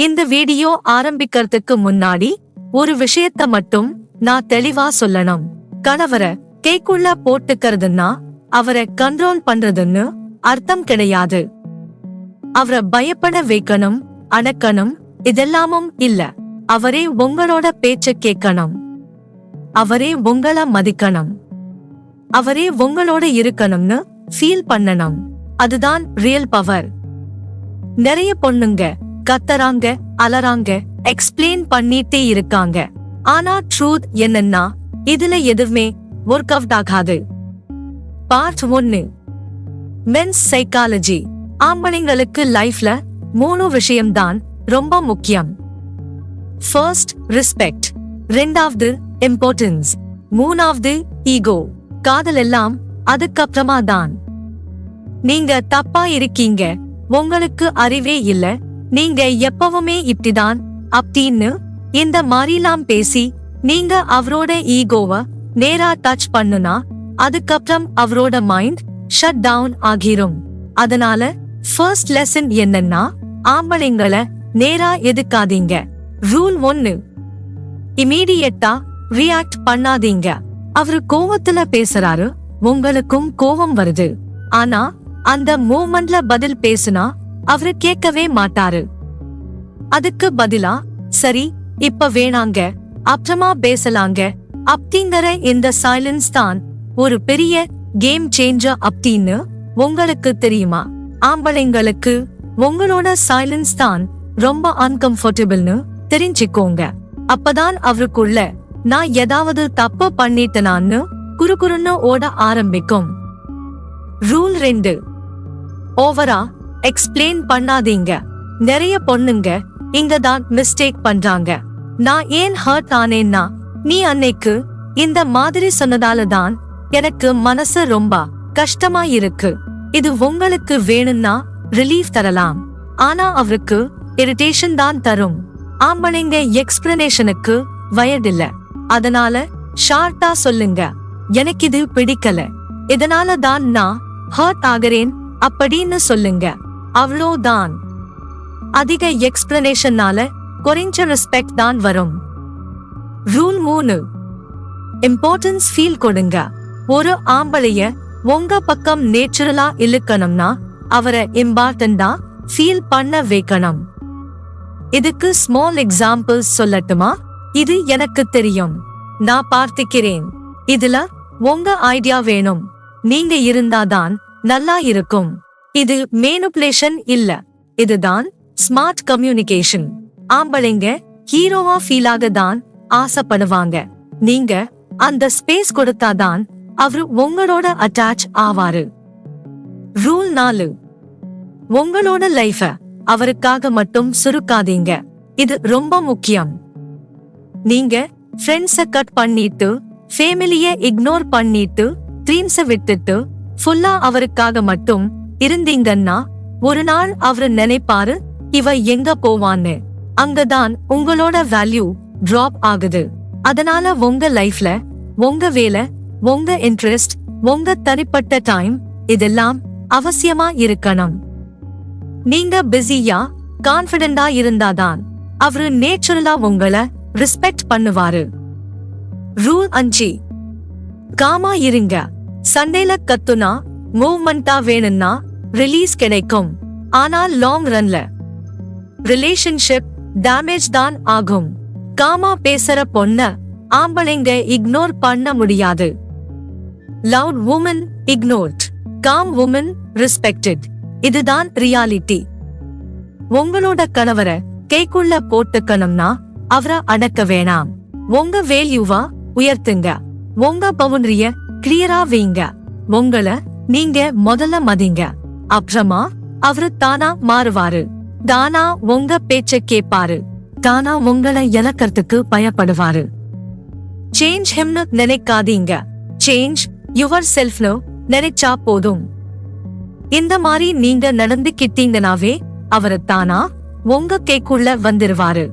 இந்த வீடியோ ஆரம்பிக்கிறதுக்கு முன்னாடி ஒரு விஷயத்த மட்டும் நான் தெளிவா சொல்லணும். கணவர கேக்குள்ள போட்டுக்கிறதுன்னா அவரை கண்ட்ரோல் பண்றதுன்னு அர்த்தம் கிடையாது. அவரை பயப்பட வைக்கணும் அடக்கணும் இதெல்லாமும் இல்ல. அவரே உங்களோட பேச்ச கேட்கணும். அவரே உங்கள மதிக்கணும். அவரே உங்களோட இருக்கணும்னு ஃபீல் பண்ணணும். அதுதான் ரியல் பவர் நிறைய பொண்ணுங்க கத்தறாங்க அலறாங்க எக்ஸ்பிளைன் பண்ணிட்டே இருக்காங்க. ஆனா ட்ரூத் என்னன்னா இதுல எதுவுமே ஒர்க் அவுட் ஆகாது. பார்ட் ஒன்னு மென்ஸ் சைக்காலஜி ஆம்பளைங்களுக்கு லைஃப்ல மூணு விஷயம்தான் ரொம்ப முக்கியம். ஃபர்ஸ்ட் ரெஸ்பெக்ட் ரெண்டாவது இம்பார்ட்டன்ஸ் மூணாவது ஈகோ காதல் எல்லாம் அதுக்கப்புறமா தான் நீங்க தப்பா இருக்கீங்க உங்களுக்கு அறிவே இல்ல நீங்க எப்பவுமே இப்படிதான் அப்படின்னு இந்த மாதிரிலாம் பேசி நீங்க அவரோட ஈகோவ நேரா டச் பண்ணுனா அதுக்கப்புறம் அவரோட மைண்ட் ஷட் டவுன் ஆகிரும். அதனால ஃபர்ஸ்ட் லெசன் என்னன்னா ஆம்பளைங்கள நேரா எதுக்காதீங்க. ரூல் ஒன்னு இமீடியட்டா ரியாக்ட் பண்ணாதீங்க. அவரு கோவத்துல பேசுறாரு உங்களுக்கும் கோவம் வருது. ஆனா அந்த மூமெண்ட்ல பதில் பேசுனா அவரு கேட்கவே மாட்டாரு. அதுக்கு பதிலா சரி இப்ப வேணாங்க அப்புறமா பேசலாங்க. அப்படிங்கிற இந்த சைலன்ஸ் தான் ஒரு பெரிய கேம் சேஞ்சர் அப்படின்னு உங்களுக்கு தெரியுமா? ஆம்பளைங்களுக்கு உங்களோட சைலன்ஸ் தான் ரொம்ப அன்கம்ஃபர்டபிள்னு தெரிஞ்சுக்கோங்க. அப்பதான் அவருக்குள்ள நான் ஏதாவது தப்பு பண்ணிட்டனான்னு குறுகுறுன்னு ஓட ஆரம்பிக்கும். ரூல் ரெண்டு. ஓவரா எக்ஸ்பிளைன் பண்ணாதீங்க. நிறைய பொண்ணுங்க இங்க தான் மிஸ்டேக் பண்றாங்க. நான் ஏன் ஹர்ட் ஆனேன்னா நீ அன்னைக்கு இந்த மாதிரி சொன்னதால தான் எனக்கு மனசு ரொம்ப கஷ்டமா இருக்கு. இது உங்களுக்கு வேணும்னா ரிலீஃப் தரலாம். ஆனா அவருக்கு இரிட்டேஷன் தான் தரும். ஆம்பளைங்க எக்ஸ்பிளனேஷனுக்கு வயதில்ல. அதனால ஷார்ட்டா சொல்லுங்க. எனக்கு இது பிடிக்கல. இதனால தான் நான் ஹர்ட் ஆகிறேன் அப்படின்னு சொல்லுங்க. அவ்வளோதான் அதிக எக்ஸ்பிளனேஷனால குறைஞ்ச ரெஸ்பெக்ட் தான் வரும். ரூல் மூணு. இம்பார்ட்டன்ஸ் ஃபீல் கொடுங்க. ஒரு ஆம்பளைய உங்க பக்கம் நேச்சுரலா இழுக்கணும்னா அவரை இம்பார்ட்டண்டா ஃபீல் பண்ண வைக்கணும். இதுக்கு ஸ்மால் எக்ஸாம்பிள்ஸ் சொல்லட்டுமா? இது எனக்கு தெரியும். நான் பார்த்துக்கிறேன். இதுல உங்க ஐடியா வேணும். நீங்க இருந்தாதான் நல்லா இருக்கும். இது மேனுப்ளேஷன் இல்ல. இதுதான் ஸ்மார்ட் கம்யூனிகேஷன் ஆம்பளைங்க ஹீரோவா ஃபீல் ஆக தான் ஆசைப்படுவாங்க. நீங்க அந்த ஸ்பேஸ் கொடுத்தாதான் அவரு உங்களோட அட்டாச் ஆவாரு. ரூல் நாலு. உங்களோட லைஃப அவருக்காக மட்டும் சுருக்காதீங்க. இது ரொம்ப முக்கியம். நீங்க ஃப்ரெண்ட்ஸ கட் பண்ணிட்டு ஃபேமிலிய இக்னோர் பண்ணிட்டு ட்ரீம்ஸ விட்டுட்டு ஃபுல்லா அவருக்காக மட்டும் இருந்தீங்கன்னா ஒரு நாள் அவரு நினைப்பாரு இவ எங்க போவான்னு? அங்கதான் உங்களோட வேல்யூ டிராப் ஆகுது. அதனால உங்க லைஃப்ல உங்க வேலை உங்க இன்ட்ரெஸ்ட் உங்க தனிப்பட்ட டைம் இதெல்லாம் அவசியமா இருக்கணும். நீங்க பிஸியா கான்பிடண்டா இருந்தாதான் அவரு நேச்சுரலா உங்கள ரெஸ்பெக்ட் பண்ணுவாரு. ரூல் அஞ்சு காமா இருங்க. சண்டையில கத்துனா மூவ்மெண்டா வேணும்னா ரிலீஸ் கிடைக்கும். ஆனால் லாங் ரன்ல ரிலேஷன்ஷிப் டேமேஜ் தான் ஆகும். காமா பேசுற பொண்ண ஆம்பளைங்க இக்னோர் பண்ண முடியாது. Loud woman ignored calm woman respected இதுதான் ரியாலிட்டி உங்களோட கணவரை கேக்குள்ள போட்டுக்கணும்னா அவரை அடக்க வேணாம். உங்க வேல்யூவா உயர்த்துங்க. உங்க பவுண்டரிய கிளியரா வைங்க. உங்கள நீங்க முதல்ல மதிங்க. அப்புறமா அவரு தானா மாறுவாரு. தானா உங்க பேச்ச கேப்பாரு தானா உங்களை இழக்கிறதுக்கு பயப்படுவாரு. சேஞ்ச் ஹிம்னு நினைக்காதீங்க. சேஞ்ச் யுவர் செல்ஃப்னு நினைச்சா போதும். இந்த மாதிரி நீங்க நடந்துக்கிட்டீங்கனாவே அவரு தானா உங்க கேக்குள்ள வந்துருவாரு.